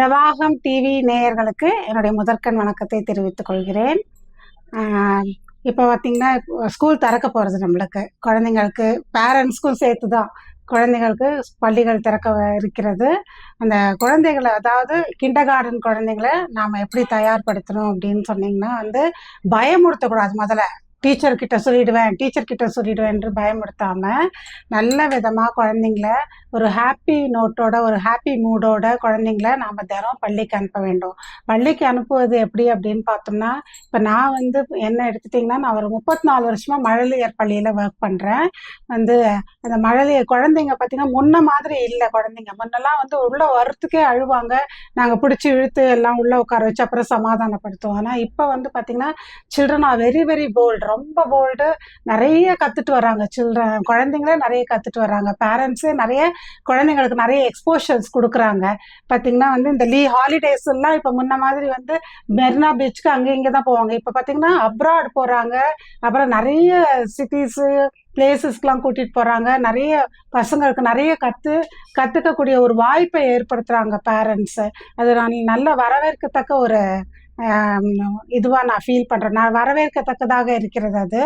பிரவாகம் டிவி நேயர்களுக்கு என்னுடைய முதற்கண் வணக்கத்தை தெரிவித்துக் கொள்கிறேன். இப்போ பார்த்தீங்கன்னா ஸ்கூல் திறக்க போகிறது நம்மளுக்கு. குழந்தைங்களுக்கு பேரண்ட்ஸ்க்கும் சேர்த்து தான் குழந்தைங்களுக்கு பள்ளிகள் திறக்க இருக்கிறது. அந்த குழந்தைகளை அதாவது கிண்டர் கார்டன் குழந்தைங்களை நாம் எப்படி தயார்படுத்தணும் அப்படின்னு சொன்னீங்கன்னா வந்து பயமுறுத்தக்கூடாது முதல்ல. டீச்சர் கிட்ட சொல்லிடுவேன் டீச்சர் கிட்ட சொல்லிடுவேன் என்று பயமுறுத்தாம நல்ல விதமாக குழந்தைங்கள ஒரு ஹாப்பி நோட்டோட ஒரு ஹாப்பி மூடோட குழந்தைங்கள நாம் தினம் பள்ளிக்கு அனுப்ப வேண்டும். பள்ளிக்கு அனுப்புவது எப்படி அப்படின்னு பார்த்தோம்னா இப்போ நான் வந்து என்ன எடுத்துட்டிங்கன்னா நான் ஒரு முப்பத்தி நாலு வருஷமாக மழலையர் பள்ளியில் ஒர்க் பண்ணுறேன் வந்து அந்த மழலையர் குழந்தைங்க பார்த்தீங்கன்னா முன்ன மாதிரி இல்லை குழந்தைங்க. முன்னெல்லாம் வந்து உள்ளே வரத்துக்கே அழுவாங்க. நாங்கள் பிடிச்சி இழுத்து எல்லாம் உள்ளே உட்கார வச்சு அப்புறம் சமாதானப்படுத்துவோம். ஆனால் இப்போ வந்து பார்த்தீங்கன்னா children are very very bold ரொம்ப போல்டு நிறைய கற்றுட்டு வராங்க சில்ட்ரன் குழந்தைங்களே நிறைய கற்றுட்டு வராங்க பேரண்ட்ஸே நிறைய குழந்தைங்களுக்கு நிறைய எக்ஸ்போஷர்ஸ் கொடுக்குறாங்க. பார்த்தீங்கன்னா வந்து இந்த லீ ஹாலிடேஸ் எல்லாம் இப்போ முன்ன மாதிரி வந்து மெரினா பீச்சுக்கு அங்கே இங்கே தான் போவாங்க. இப்போ பார்த்தீங்கன்னா அப்ராட் போகிறாங்க அப்புறம் நிறைய சிட்டிஸு பிளேசஸ்க்கெலாம் கூட்டிகிட்டு போகிறாங்க நிறைய பசங்களுக்கு நிறைய கற்று கற்றுக்கக்கூடிய ஒரு வாய்ப்பை ஏற்படுத்துகிறாங்க பேரண்ட்ஸு அது நான் நல்ல வரவேற்கத்தக்க ஒரு இதுவாக நான் ஃபீல் பண்ணுறேன் நான் வரவேற்கத்தக்கதாக இருக்கிறது அது.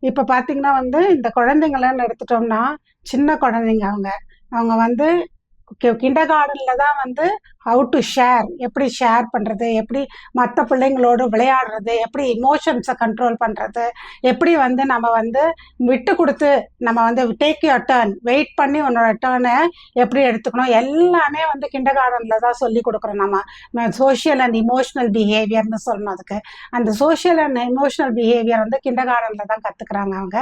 இப்போ பார்த்திங்கன்னா வந்து இந்த குழந்தைங்களன்னு எடுத்துட்டோம்னா சின்ன குழந்தைங்க அவங்க. அவங்க வந்து கிண்டர் கார்டனில் தான் வந்து ஹவு டு ஷேர் எப்படி ஷேர் பண்ணுறது எப்படி மற்ற பிள்ளைங்களோடு விளையாடுறது எப்படி இமோஷன்ஸை கண்ட்ரோல் பண்ணுறது எப்படி வந்து நம்ம வந்து விட்டு கொடுத்து நம்ம வந்து டேக் யூர் டேர்ன் வெயிட் பண்ணி உன்னோட டேர்னை எப்படி எடுத்துக்கணும்? எல்லாமே வந்து கிண்டர் கார்டனில் தான் சொல்லி கொடுக்குறோம் நம்ம. சோஷியல் அண்ட் இமோஷனல் பிஹேவியர்னு சொல்லணும் அதுக்கு. அந்த சோஷியல் அண்ட் இமோஷனல் பிஹேவியர் வந்து கிண்டர் கார்டனில் தான் கற்றுக்குறாங்க அவங்க.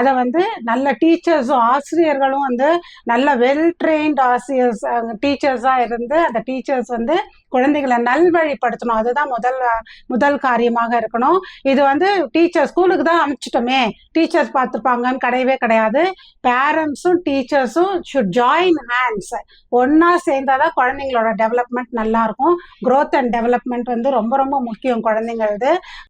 அதை வந்து நல்ல டீச்சர்ஸும் ஆசிரியர்களும் வந்து நல்ல வெல் ட்ரெயின்ட் ஆசிரியர்ஸ் டீச்சர்ஸாக இருந்து அந்த டீச்சர்ஸ் வந்து குழந்தைகளை நல்வழிப்படுத்தணும். அதுதான் முதல் முதல் காரியமாக இருக்கணும். இது வந்து டீச்சர் ஸ்கூலுக்கு தான் அனுப்பிச்சிட்டோமே. டீச்சர்ஸ் பார்த்துப்பாங்கன்னு கிடையவே கிடையாது. பேரண்ட்ஸும் டீச்சர்ஸும் ஷுட் ஜாயின் ஹேண்ட்ஸ் ஒன்றா சேர்ந்தாதான் குழந்தைங்களோட டெவலப்மெண்ட் நல்லா இருக்கும். க்ரோத் அண்ட் டெவலப்மெண்ட் வந்து ரொம்ப ரொம்ப முக்கியம் குழந்தைங்களது